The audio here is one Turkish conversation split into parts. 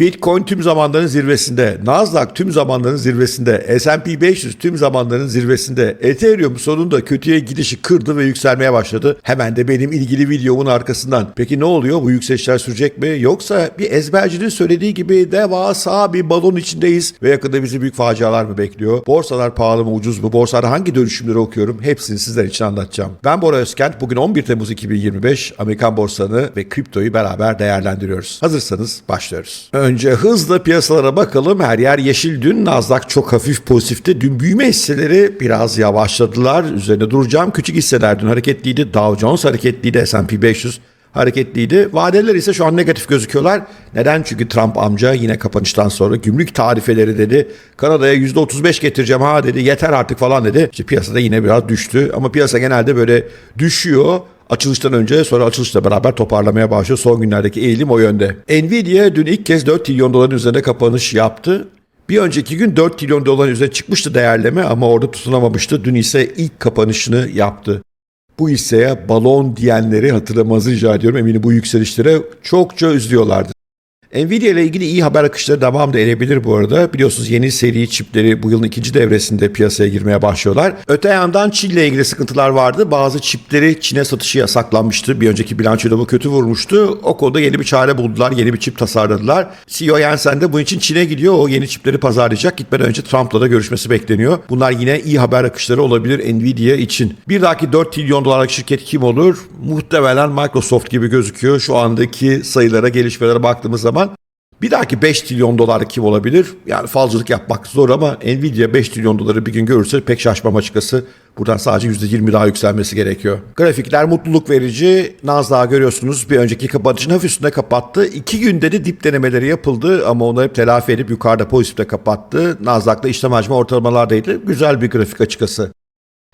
Bitcoin tüm zamanların zirvesinde, Nasdaq tüm zamanların zirvesinde, S&P 500 tüm zamanların zirvesinde, Ethereum sonunda kötüye gidişi kırdı ve yükselmeye başladı. Hemen de benim ilgili videomun arkasından. Peki ne oluyor? Bu yükselişler sürecek mi? Yoksa bir ezbercinin söylediği gibi devasa bir balon içindeyiz ve yakında bizi büyük facialar mı bekliyor? Borsalar pahalı mı ucuz mu? Borsada hangi dönüşümleri okuyorum? Hepsini sizler için anlatacağım. Ben Bora Özkent. Bugün 11 Temmuz 2025 Amerikan borsanı ve kriptoyu beraber değerlendiriyoruz. Hazırsanız başlıyoruz. Önce hızla piyasalara bakalım. Her yer yeşil dün. Nasdaq çok hafif pozitifti. Dün büyüme hisseleri biraz yavaşladılar. Üzerine duracağım. Küçük hisseler dün hareketliydi. Dow Jones hareketliydi. S&P 500 hareketliydi. Vadeler ise şu an negatif gözüküyorlar. Neden? Çünkü Trump amca yine kapanıştan sonra gümrük tarifeleri dedi. Kanada'ya %35 getireceğim ha dedi. Yeter artık falan dedi. İşte piyasada yine biraz düştü. Ama piyasa genelde böyle düşüyor. Açılıştan önce sonra açılışla beraber toparlamaya başlıyor. Son günlerdeki eğilim o yönde. Nvidia dün ilk kez 4 trilyon doların üzerinde kapanış yaptı. Bir önceki gün 4 trilyon doların üzerine çıkmıştı değerleme ama orada tutunamamıştı. Dün ise ilk kapanışını yaptı. Bu hisseye balon diyenleri hatırlamanızı rica ediyorum. Eminim bu yükselişlere çokça üzülüyorlardır. Nvidia ile ilgili iyi haber akışları devam da edebilir bu arada. Biliyorsunuz yeni seri çipleri bu yılın ikinci devresinde piyasaya girmeye başlıyorlar. Öte yandan Çin ile ilgili sıkıntılar vardı. Bazı çipleri Çin'e satışı yasaklanmıştı. Bir önceki bilançoda bu kötü vurmuştu. O konuda yeni bir çare buldular. Yeni bir çip tasarladılar. CEO Jensen de bunun için Çin'e gidiyor. O yeni çipleri pazarlayacak. Gitmeden önce Trump'la da görüşmesi bekleniyor. Bunlar yine iyi haber akışları olabilir Nvidia için. Bir dahaki 4 trilyon dolarlık şirket kim olur? Muhtemelen Microsoft gibi gözüküyor. Şu andaki sayılara, gelişmelere baktığımız zaman bir dahaki 5 trilyon dolar kim olabilir? Yani falcılık yapmak zor ama Nvidia 5 trilyon doları bir gün görürse pek şaşmam açıkçası. Buradan sadece %20 daha yükselmesi gerekiyor. Grafikler mutluluk verici. Nasdaq'ı görüyorsunuz bir önceki kapanışın hafif üstünde kapattı. İki günde de dip denemeleri yapıldı ama onları hep telafi edip yukarıda pozitifte kapattı. Nasdaq'ta işlem hacmi ortalamalardaydı. Güzel bir grafik açıkçası.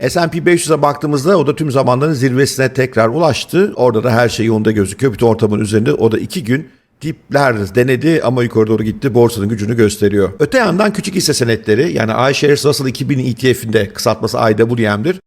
S&P 500'e baktığımızda o da tüm zamanların zirvesine tekrar ulaştı. Orada da her şey yolunda gözüküyor. Bütün ortamın üzerinde o da iki gün dipler denedi ama yukarı doğru gitti. Borsanın gücünü gösteriyor. Öte yandan küçük hisse senetleri yani iShares Russell 2000 ETF'inde kısaltması IWM'dir.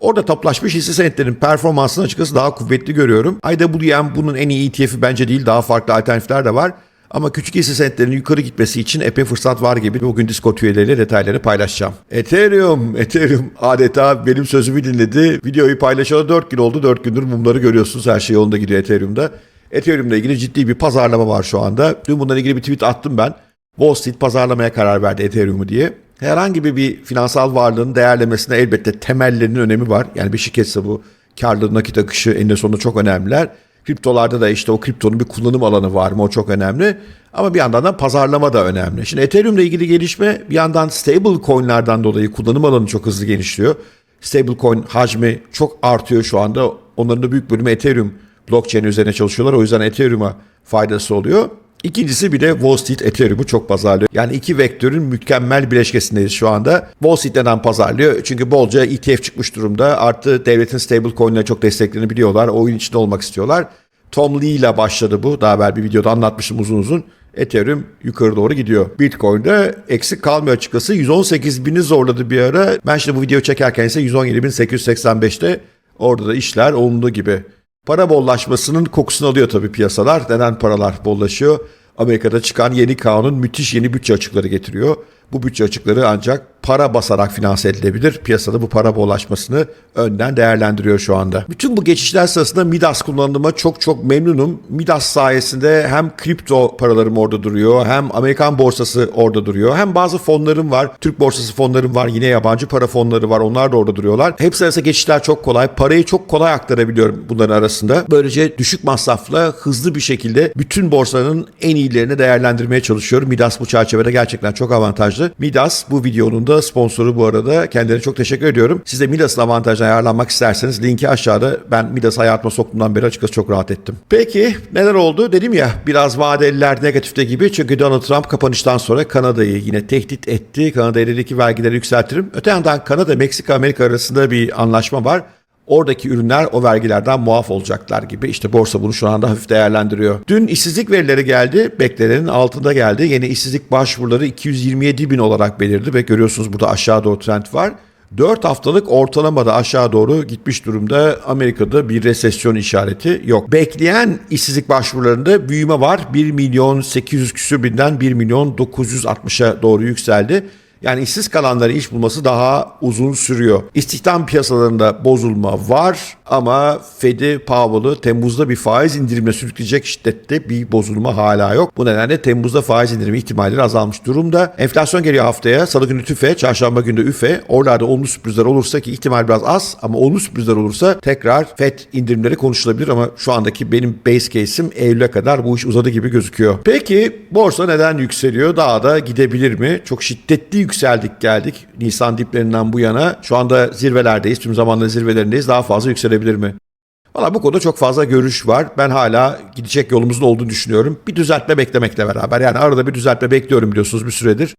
Orada toplaşmış hisse senetlerinin performansını açıkçası daha kuvvetli görüyorum. IWM bunun en iyi ETF'i bence değil. Daha farklı alternatifler de var. Ama küçük hisse senetlerinin yukarı gitmesi için epey fırsat var gibi. Bugün Discord üyeleriyle detayları paylaşacağım. Ethereum, Ethereum adeta benim sözümü dinledi. Videoyu paylaşalı 4 gün oldu. 4 gündür mumları görüyorsunuz. Her şey yolunda gidiyor Ethereum'da. Ethereum'la ilgili ciddi bir pazarlama var şu anda. Dün bununla ilgili bir tweet attım ben. Wall Street pazarlamaya karar verdi Ethereum'u diye. Herhangi bir, bir finansal varlığın değerlemesinde elbette temellerinin önemi var. Yani bir şirketse bu karlı nakit akışı eninde sonunda çok önemliler. Kriptolarda da işte o kriptonun bir kullanım alanı var mı o çok önemli. Ama bir yandan da pazarlama da önemli. Şimdi Ethereum ile ilgili gelişme bir yandan stable coinlerden dolayı kullanım alanı çok hızlı genişliyor. Stable coin hacmi çok artıyor şu anda. Onların da büyük bölümü Ethereum blockchain üzerine çalışıyorlar. O yüzden Ethereum'a faydası oluyor. İkincisi bir de Wall Street Ethereum'u çok pazarlıyor. Yani iki vektörün mükemmel bileşkesindeyiz şu anda. Wall Street neden pazarlıyor? Çünkü bolca ETF çıkmış durumda. Artı devletin stable coin'leri çok desteklerini biliyorlar. Oyun içinde olmak istiyorlar. Tom Lee ile başladı bu. Daha evvel bir videoda anlatmıştım uzun uzun. Ethereum yukarı doğru gidiyor. Bitcoin'de eksik kalmıyor açıkçası. 118 bini zorladı bir ara. Ben şimdi bu videoyu çekerken ise 117.885'te orada da işler olunduğu gibi. Para bollaşmasının kokusunu alıyor tabii piyasalar. Neden paralar bollaşıyor? Amerika'da çıkan yeni kanun müthiş yeni bütçe açıkları getiriyor. Bu bütçe açıkları ancak para basarak finanse edilebilir. Piyasada bu para bollaşmasını önden değerlendiriyor şu anda. Bütün bu geçişler sırasında Midas kullandığıma çok çok memnunum. Midas sayesinde hem kripto paralarım orada duruyor, hem Amerikan borsası orada duruyor, hem bazı fonlarım var. Türk borsası fonlarım var, yine yabancı para fonları var. Onlar da orada duruyorlar. Hepsi arasında geçişler çok kolay. Parayı çok kolay aktarabiliyorum bunların arasında. Böylece düşük masrafla hızlı bir şekilde bütün borsanın en iyilerini değerlendirmeye çalışıyorum. Midas bu çerçevede gerçekten çok avantajlı. Midas bu videonun da sponsoru bu arada. Kendilerine çok teşekkür ediyorum. Siz de Midas'ın avantajına ayarlanmak isterseniz linki aşağıda. Ben Midas hayatıma soktuğumdan beri açıkçası çok rahat ettim. Peki neler oldu? Dedim ya biraz vadeliler negatifte gibi. Çünkü Donald Trump kapanıştan sonra Kanada'yı yine tehdit etti. Kanada'ya dedi ki vergileri yükseltirim. Öte yandan Kanada, Meksika, Amerika arasında bir anlaşma var. Oradaki ürünler o vergilerden muaf olacaklar gibi. İşte borsa bunu şu anda hafif değerlendiriyor. Dün işsizlik verileri geldi. Beklenenin altında geldi. Yeni işsizlik başvuruları 227 bin olarak belirdi ve görüyorsunuz burada aşağı doğru trend var. 4 haftalık ortalamada aşağı doğru gitmiş durumda. Amerika'da bir resesyon işareti yok. Bekleyen işsizlik başvurularında büyüme var. 1 milyon 800 küsür binden 1 milyon 960'a doğru yükseldi. Yani işsiz kalanların iş bulması daha uzun sürüyor. İstihdam piyasalarında bozulma var ama Fed'i Powell'ı Temmuz'da bir faiz indirimine sürükleyecek şiddette bir bozulma hala yok. Bu nedenle Temmuz'da faiz indirimi ihtimalleri azalmış durumda. Enflasyon geliyor haftaya. Salı günü TÜFE, çarşamba günü de üfe. Oralarda olumlu sürprizler olursa ki ihtimal biraz az ama olumlu sürprizler olursa tekrar Fed indirimleri konuşulabilir ama şu andaki benim base case'im Eylül'e kadar bu iş uzadı gibi gözüküyor. Peki borsa neden yükseliyor? Daha da gidebilir mi? Çok şiddetli yükseldik geldik. Nisan diplerinden bu yana. Şu anda zirvelerdeyiz. Tüm zamanların zirvelerindeyiz. Daha fazla yükselebilir mi? Valla bu konuda çok fazla görüş var. Ben hala gidecek yolumuzun olduğunu düşünüyorum. Bir düzeltme beklemekle beraber. Yani arada bir düzeltme bekliyorum biliyorsunuz bir süredir.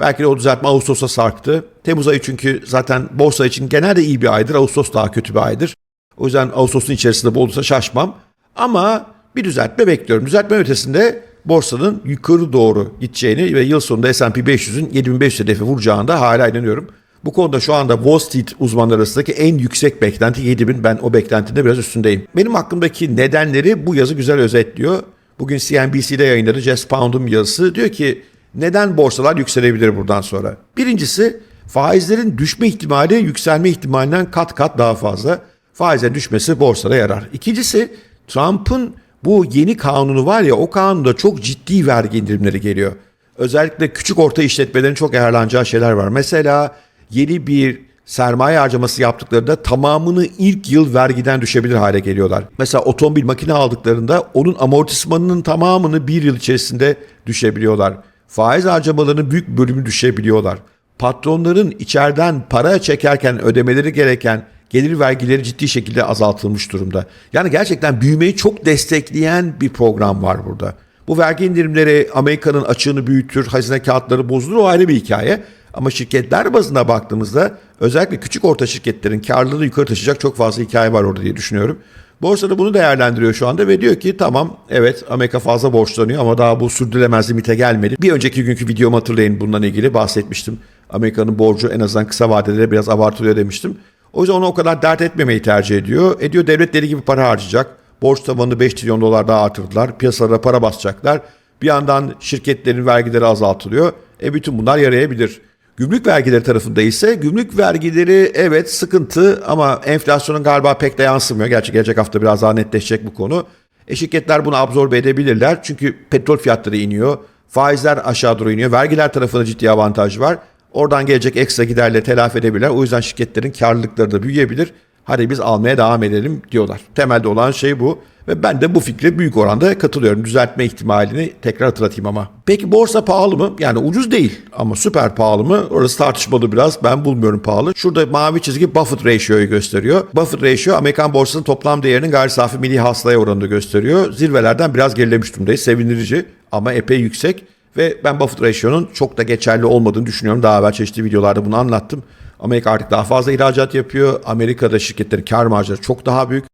Belki de o düzeltme Ağustos'a sarktı. Temmuz ayı çünkü zaten borsa için genelde iyi bir aydır. Ağustos daha kötü bir aydır. O yüzden Ağustos'un içerisinde bu olursa şaşmam. Ama bir düzeltme bekliyorum. Düzeltme ötesinde borsanın yukarı doğru gideceğini ve yıl sonunda S&P 500'ün 7500 hedefi vuracağında hala inanıyorum. Bu konuda şu anda Wall Street uzmanları arasındaki en yüksek beklenti 7000. Ben o beklentide biraz üstündeyim. Benim aklımdaki nedenleri bu yazı güzel özetliyor. Bugün CNBC'de yayınladı Jess Pound'un yazısı. Diyor ki neden borsalar yükselebilir buradan sonra? Birincisi faizlerin düşme ihtimali yükselme ihtimalinden kat kat daha fazla. Faizlerin düşmesi borsada yarar. İkincisi Trump'ın bu yeni kanunu var ya o kanunda çok ciddi vergi indirimleri geliyor. Özellikle küçük orta işletmelerin çok ayarlanacağı şeyler var. Mesela yeni bir sermaye harcaması yaptıklarında tamamını ilk yıl vergiden düşebilir hale geliyorlar. Mesela otomobil makine aldıklarında onun amortismanının tamamını bir yıl içerisinde düşebiliyorlar. Faiz harcamalarının büyük bölümü düşebiliyorlar. Patronların içeriden para çekerken ödemeleri gereken gelir vergileri ciddi şekilde azaltılmış durumda. Yani gerçekten büyümeyi çok destekleyen bir program var burada. Bu vergi indirimleri Amerika'nın açığını büyütür, hazine kağıtları bozulur o ayrı bir hikaye. Ama şirketler bazına baktığımızda özellikle küçük orta şirketlerin karlılığını yukarı taşıyacak çok fazla hikaye var orada diye düşünüyorum. Borsada bunu değerlendiriyor şu anda ve diyor ki tamam evet Amerika fazla borçlanıyor ama daha bu sürdürülemez limite gelmedi. Bir önceki günkü videomu hatırlayın bundan ilgili bahsetmiştim. Amerika'nın borcu en azından kısa vadede biraz abartılıyor demiştim. O yüzden onu o kadar dert etmemeyi tercih ediyor. Ediyor devletleri gibi para harcayacak. Borç tabanını 5 trilyon dolar daha artırdılar. Piyasalara para basacaklar. Bir yandan şirketlerin vergileri azaltılıyor. E bütün bunlar yarayabilir. Gümrük vergileri tarafında ise gümrük vergileri evet sıkıntı ama enflasyonun galiba pek de yansımıyor. Gerçi gelecek hafta biraz daha netleşecek bu konu. E şirketler bunu absorbe edebilirler. Çünkü petrol fiyatları iniyor. Faizler aşağı doğru iniyor. Vergiler tarafında ciddi avantaj var. Oradan gelecek ekstra giderle telafi edebilirler. O yüzden şirketlerin karlılıkları da büyüyebilir. Hadi biz almaya devam edelim diyorlar. Temelde olan şey bu. Ve ben de bu fikre büyük oranda katılıyorum. Düzeltme ihtimalini tekrar hatırlatayım ama. Peki borsa pahalı mı? Yani ucuz değil ama süper pahalı mı? Orası tartışmalı biraz. Ben bulmuyorum pahalı. Şurada mavi çizgi Buffett Ratio'yu gösteriyor. Buffett Ratio Amerikan borsasının toplam değerinin gayri safi milli hasılaya oranını gösteriyor. Zirvelerden biraz gerilemiş durumdayız. Sevindirici ama epey yüksek. Ve ben Buffett Ratio'nun çok da geçerli olmadığını düşünüyorum. Daha evvel çeşitli videolarda bunu anlattım. Amerika artık daha fazla ihracat yapıyor. Amerika'da şirketlerin kar marjları çok daha büyük.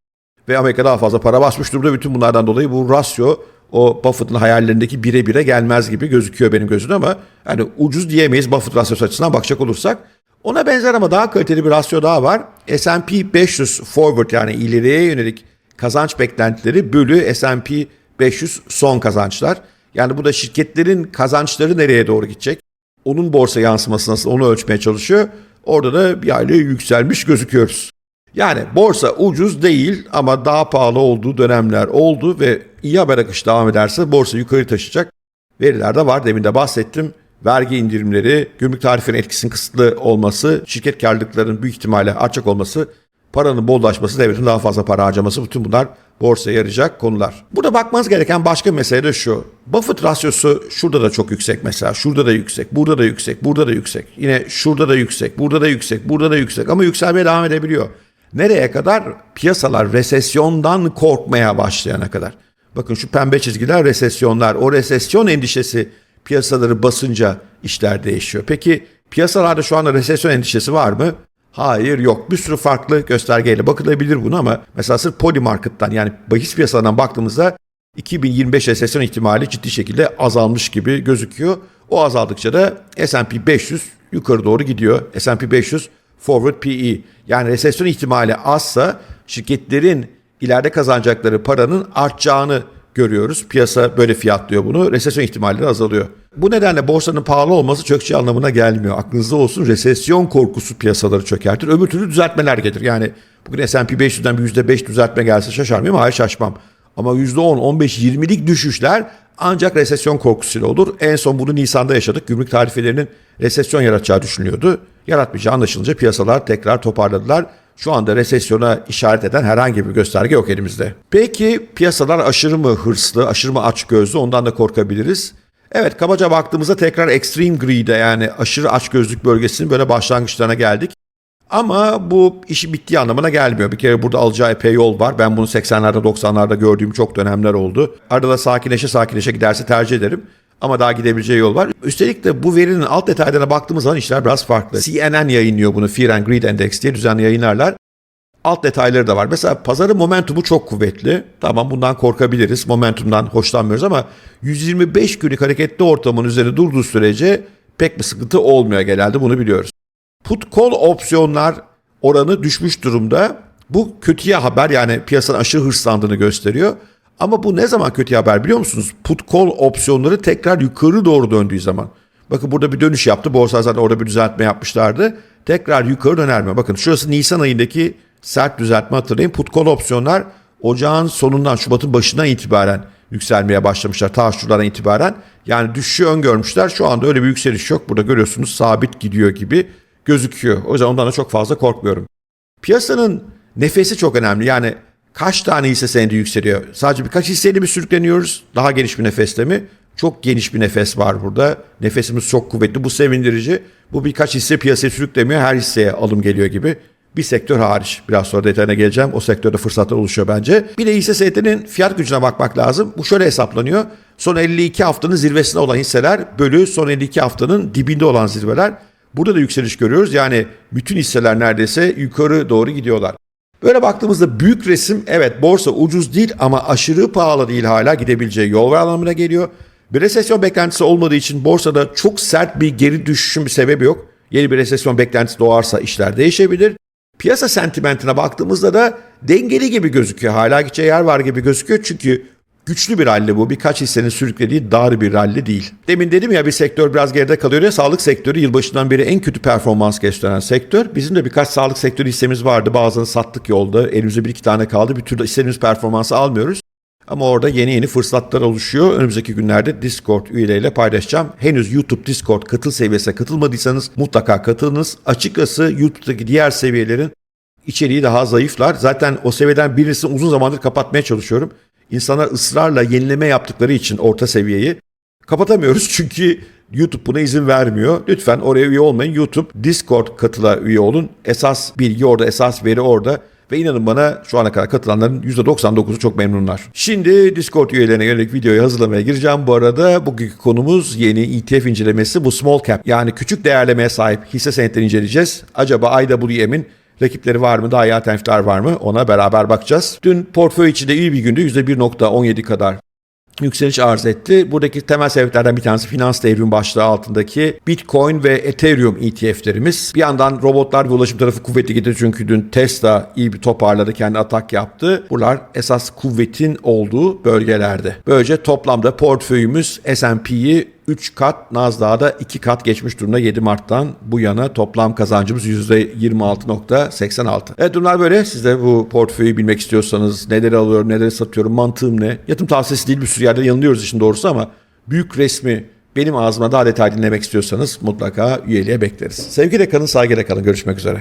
Ve Amerika daha fazla para basmış durumda. Bütün bunlardan dolayı bu rasyo o Buffett'ın hayallerindeki bire bire gelmez gibi gözüküyor benim gözümde ama yani ucuz diyemeyiz Buffett rasyosu açısından bakacak olursak. Ona benzer ama daha kaliteli bir rasyo daha var. S&P 500 forward yani ileriye yönelik kazanç beklentileri bölü S&P 500 son kazançlar. Yani bu da şirketlerin kazançları nereye doğru gidecek? Onun borsa yansıması nasıl onu ölçmeye çalışıyor. Orada da bir aile yükselmiş gözüküyoruz. Yani borsa ucuz değil ama daha pahalı olduğu dönemler oldu ve iyi haber akışı devam ederse borsa yukarı taşıyacak veriler de var. Demin de bahsettim. Vergi indirimleri, gümrük tarifinin etkisinin kısıtlı olması, şirket karlılıklarının büyük ihtimalle artacak olması, paranın bollaşması, devletin daha fazla para harcaması bütün bunlar borsaya yarayacak konular. Burada bakmanız gereken başka mesele de şu. Buffett rasyosu şurada da çok yüksek mesela. Şurada da yüksek, burada da yüksek, burada da yüksek. Yine şurada da yüksek, burada da yüksek, burada da yüksek ama yükselmeye devam edebiliyor. Nereye kadar? Piyasalar resesyondan korkmaya başlayana kadar. Bakın şu pembe çizgiler resesyonlar. O resesyon endişesi piyasaları basınca işler değişiyor. Peki piyasalarda şu anda resesyon endişesi var mı? Hayır yok. Bir sürü farklı göstergeyle bakılabilir bunu ama mesela sırf Polymarket'tan yani bahis piyasalarından baktığımızda 2025 resesyon ihtimali ciddi şekilde azalmış gibi gözüküyor. O azaldıkça da S&P 500 yukarı doğru gidiyor. S&P 500 Forward PE. Yani resesyon ihtimali azsa şirketlerin ileride kazanacakları paranın artacağını görüyoruz. Piyasa böyle fiyatlıyor bunu. Resesyon ihtimalleri azalıyor. Bu nedenle borsanın pahalı olması çökçe anlamına gelmiyor. Aklınızda olsun resesyon korkusu piyasaları çökertir. Öbür türlü düzeltmeler gelir. Yani bugün S&P 500'den bir %5 düzeltme gelse şaşar mıyım? Hayır şaşmam. Ama %10, 15, 20'lik düşüşler ancak resesyon korkusuyla olur. En son bunu Nisan'da yaşadık. Gümrük tarifelerinin resesyon yaratacağı düşünülüyordu. Yaratmayacağı anlaşılınca piyasalar tekrar toparladılar. Şu anda resesyona işaret eden herhangi bir gösterge yok elimizde. Peki piyasalar aşırı mı hırslı, aşırı mı açgözlü ondan da korkabiliriz. Evet kabaca baktığımızda tekrar extreme greed'e yani aşırı açgözlük bölgesinin böyle başlangıçlarına geldik. Ama bu işi bittiği anlamına gelmiyor. Bir kere burada alacağı epey yol var. Ben bunu 80'lerde 90'larda gördüğüm çok dönemler oldu. Arada da sakinleşe sakinleşe giderse tercih ederim. Ama daha gidebileceği yol var. Üstelik de bu verinin alt detaylarına baktığımız zaman işler biraz farklı. CNN yayınlıyor bunu Fear and Greed Index diye düzenli yayınlarlar. Alt detayları da var. Mesela pazarın momentumu çok kuvvetli. Tamam bundan korkabiliriz. Momentumdan hoşlanmıyoruz ama 125 günlük hareketli ortamın üzerinde durduğu sürece pek bir sıkıntı olmuyor genelde bunu biliyoruz. Put call opsiyonlar oranı düşmüş durumda. Bu kötüye haber yani piyasanın aşırı hırslandığını gösteriyor. Ama bu ne zaman kötü haber biliyor musunuz? Put call opsiyonları tekrar yukarı doğru döndüğü zaman. Bakın burada bir dönüş yaptı. Borsa zaten orada bir düzeltme yapmışlardı. Tekrar yukarı döner mi? Bakın şurası Nisan ayındaki sert düzeltme hatırlayın. Put call opsiyonlar ocağın sonundan Şubat'ın başından itibaren yükselmeye başlamışlar. Ta şuradan itibaren. Yani düşüşü öngörmüşler. Şu anda öyle bir yükseliş yok. Burada görüyorsunuz sabit gidiyor gibi gözüküyor. O yüzden ondan da çok fazla korkmuyorum. Piyasanın nefesi çok önemli. Yani kaç tane hisse senedi yükseliyor? Sadece birkaç hisseyle mi sürükleniyoruz? Daha geniş bir nefesle mi? Çok geniş bir nefes var burada. Nefesimiz çok kuvvetli. Bu sevindirici. Bu birkaç hisse piyasaya sürüklemiyor. Her hisseye alım geliyor gibi. Bir sektör hariç. Biraz sonra detayına geleceğim. O sektörde fırsatlar oluşuyor bence. Bir de hisse senedinin fiyat gücüne bakmak lazım. Bu şöyle hesaplanıyor. Son 52 haftanın zirvesinde olan hisseler bölü son 52 haftanın dibinde olan zirveler. Burada da yükseliş görüyoruz. Yani bütün hisseler neredeyse yukarı doğru gidiyorlar. Böyle baktığımızda büyük resim evet borsa ucuz değil ama aşırı pahalı değil hala gidebileceği yol var anlamına geliyor. Bir resesyon beklentisi olmadığı için borsada çok sert bir geri düşüşün bir sebebi yok. Yeni bir resesyon beklentisi doğarsa işler değişebilir. Piyasa sentimentine baktığımızda da dengeli gibi gözüküyor. Hala gideceği yer var gibi gözüküyor çünkü güçlü bir ralli bu. Birkaç hissenin sürüklediği dar bir ralli değil. Demin dedim ya bir sektör biraz geride kalıyor ya sağlık sektörü yılbaşından beri en kötü performans gösteren sektör. Bizim de birkaç sağlık sektörü hissemiz vardı. Bazılarını sattık yolda. Elimizde bir iki tane kaldı. Bir türlü istediğimiz performansı almıyoruz. Ama orada yeni yeni fırsatlar oluşuyor. Önümüzdeki günlerde Discord üyeleriyle paylaşacağım. Henüz YouTube Discord katıl seviyesine katılmadıysanız mutlaka katılınız. Açıkçası YouTube'daki diğer seviyelerin içeriği daha zayıflar. Zaten o seviyeden birisini uzun zamandır kapatmaya çalışıyorum. İnsanlar ısrarla yenileme yaptıkları için orta seviyeyi kapatamıyoruz çünkü YouTube buna izin vermiyor. Lütfen oraya üye olmayın. YouTube Discord katıla üye olun. Esas bilgi orada, esas veri orada. Ve inanın bana şu ana kadar katılanların %99'u çok memnunlar. Şimdi Discord üyelerine yönelik videoyu hazırlamaya gireceğim. Bu arada bugünkü konumuz yeni ETF incelemesi bu small cap. Yani küçük değerlemeye sahip hisse senetleri inceleyeceğiz. Acaba IWM'in Rakipleri var mı? Daha iyi alternatifler var mı? Ona beraber bakacağız. Dün portföy içinde iyi bir gündü. %1.17 kadar yükseliş arz etti. Buradaki temel sebeplerden bir tanesi finans devrim başlığı altındaki Bitcoin ve Ethereum ETF'lerimiz. Bir yandan robotlar ve ulaşım tarafı kuvvetli gidiyor çünkü dün Tesla iyi bir toparladı, kendi atak yaptı. Buralar esas kuvvetin olduğu bölgelerde. Böylece toplamda portföyümüz S&P'yi 3 kat, Nasdaq'a da 2 kat geçmiş durumda 7 Mart'tan bu yana toplam kazancımız %26.86. Evet durumlar böyle. Siz de bu portföyü bilmek istiyorsanız neleri alıyorum, neleri satıyorum, mantığım ne? Yatırım tavsiyesi değil bir sürü yerde yanılıyoruz işin doğrusu ama büyük resmi benim ağzıma daha detaylı dinlemek istiyorsanız mutlaka üyeliğe bekleriz. Sevgiyle kalın, saygıyla kalın. Görüşmek üzere.